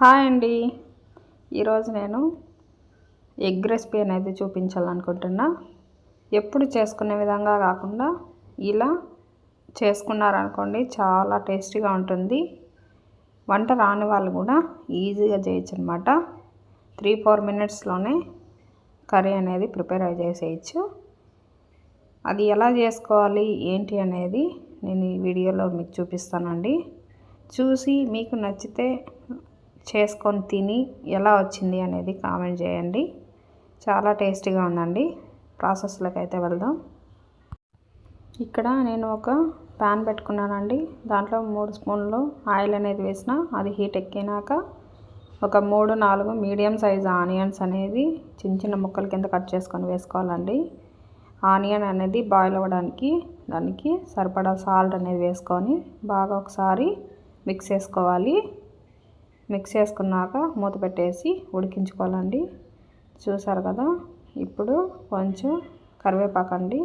Hi అండి. ఈరోజు నేను ఎగ్ రెసిపీ అనేది చూపించాలనుకుంటున్నా. ఎప్పుడు చేసుకునే విధంగా కాకుండా ఇలా చేసుకున్నారనుకోండి చాలా టేస్టీగా ఉంటుంది. వంట రాని వాళ్ళు కూడా ఈజీగా చేయొచ్చు అనమాట త్రీ ఫోర్ మినిట్స్లోనే కర్రీ అనేది ప్రిపేర్ చేసేయచ్చు. అది ఎలా చేసుకోవాలి ఏంటి అనేది నేను ఈ వీడియోలో మీకు చూపిస్తానండి. చూసి మీకు నచ్చితే చేసుకొని తిని ఎలా వచ్చింది అనేది కామెంట్ చేయండి. చాలా టేస్టీగా ఉందండి. ప్రాసెస్లోకి అయితే వెళ్దాం. ఇక్కడ నేను ఒక ప్యాన్ పెట్టుకున్నానండి. దాంట్లో మూడు స్పూన్లు ఆయిల్ అనేది వేసిన అది హీట్ ఎక్కినాక ఒక మూడు నాలుగు మీడియం సైజ్ ఆనియన్స్ అనేది చిన్న చిన్న ముక్కల కింద కట్ చేసుకొని వేసుకోవాలండి. ఆనియన్ అనేది బాయిల్ అవ్వడానికి దానికి సరిపడా సాల్ట్ అనేది వేసుకొని బాగా ఒకసారి మిక్స్ చేసుకోవాలి. మిక్స్ చేసుకున్నాక మూత పెట్టేసి ఉడికించుకోవాలండి. చూసారు కదా ఇప్పుడు కొంచెం కరివేపాకండి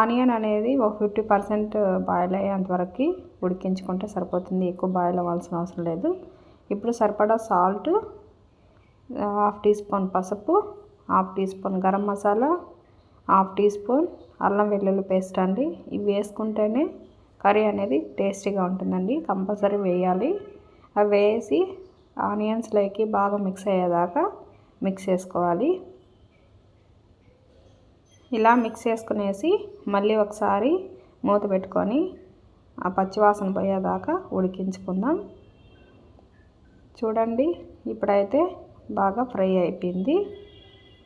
ఆనియన్ అనేది ఒక ఫిఫ్టీ పర్సెంట్ బాయిల్ అయ్యేంతవరకు ఉడికించుకుంటే సరిపోతుంది. ఎక్కువ బాయిల్ అవ్వాల్సిన అవసరం లేదు. ఇప్పుడు సరిపడా సాల్ట్ హాఫ్ టీ స్పూన్ పసుపు half teaspoon garam masala half teaspoon అల్లం వెల్లుల్లి పేస్ట్ అండి. ఇవి వేసుకుంటేనే కర్రీ అనేది టేస్టీగా ఉంటుందండి. కంపల్సరీ వేయాలి. అవి వేసి ఆనియన్స్లోకి బాగా మిక్స్ అయ్యేదాకా మిక్స్ చేసుకోవాలి. ఇలా మిక్స్ చేసుకునేసి మళ్ళీ ఒకసారి మూత పెట్టుకొని ఆ పచ్చివాసన పోయేదాకా ఉడికించుకుందాం. చూడండి ఇప్పుడైతే బాగా ఫ్రై అయిపోయింది.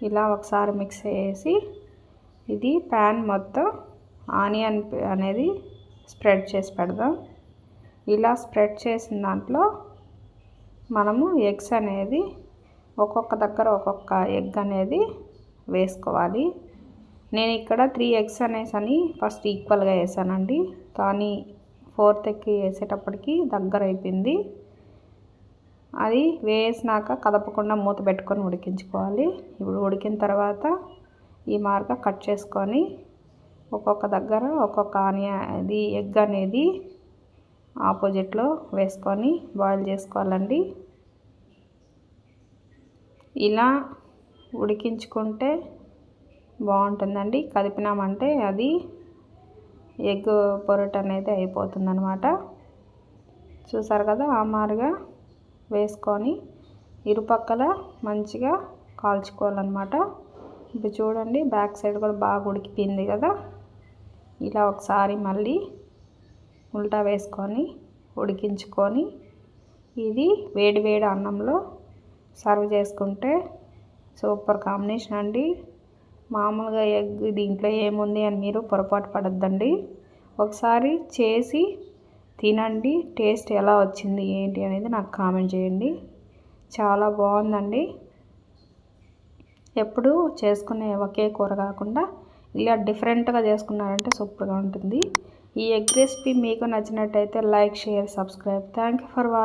ఇలా ఒకసారి మిక్స్ చేసి ఇది ప్యాన్ మొత్తం ఆనియన్ అనేది స్ప్రెడ్ చేసి పెడదాం. ఇలా స్ప్రెడ్ చేసిన దాంట్లో మనము ఎగ్స్ అనేది ఒక్కొక్క దగ్గర ఒక్కొక్క ఎగ్ అనేది వేసుకోవాలి. నేను ఇక్కడ త్రీ ఎగ్స్ అనేసి అని ఫస్ట్ ఈక్వల్గా వేసానండి. కానీ ఫోర్త్ ఎగ్ వేసేటప్పటికి దగ్గర అయిపోయింది. అది వేసినాక కదపకుండా మూత పెట్టుకొని ఉడికించుకోవాలి. ఇప్పుడు ఉడికిన తర్వాత ఈ మార్గ కట్ చేసుకొని ఒక్కొక్క దగ్గర ఒక్కొక్క ఆనియన్ అది ఎగ్ అనేది ఆపోజిట్లో వేసుకొని బాయిల్ చేసుకోవాలండి. ఇలా ఉడికించుకుంటే బాగుంటుందండి. కదిపినామంటే అది ఎగ్ పొరట్ అనేది అయిపోతుందనమాట చూసారు కదా ఆమారుగా వేసుకొని ఇరుపక్కల మంచిగా కాల్చుకోవాలన్నమాట. ఇప్పుడు చూడండి బ్యాక్ సైడ్ కూడా బాగా ఉడికిపోయింది కదా. ఇలా ఒకసారి మళ్ళీ ఉల్టా వేసుకొని ఉడికించుకొని ఇది వేడి వేడి అన్నంలో సర్వ్ చేసుకుంటే సూపర్ కాంబినేషన్ అండి. మామూలుగా ఎగ్ దీంట్లో ఏముంది అని మీరు పొరపాటు పడద్దండి. ఒకసారి చేసి తినండి టేస్ట్ ఎలా వచ్చింది ఏంటి అనేది నాకు కామెంట్ చేయండి. చాలా బాగుందండి. ఎప్పుడు చేసుకునే ఒకే కూర కాకుండా ఇలా డిఫరెంట్గా చేసుకున్నారంటే సూపర్గా ఉంటుంది. ఈ ఎగ్ రెసిపీ మీకు నచ్చినట్టయితే like share subscribe. Thank you for watching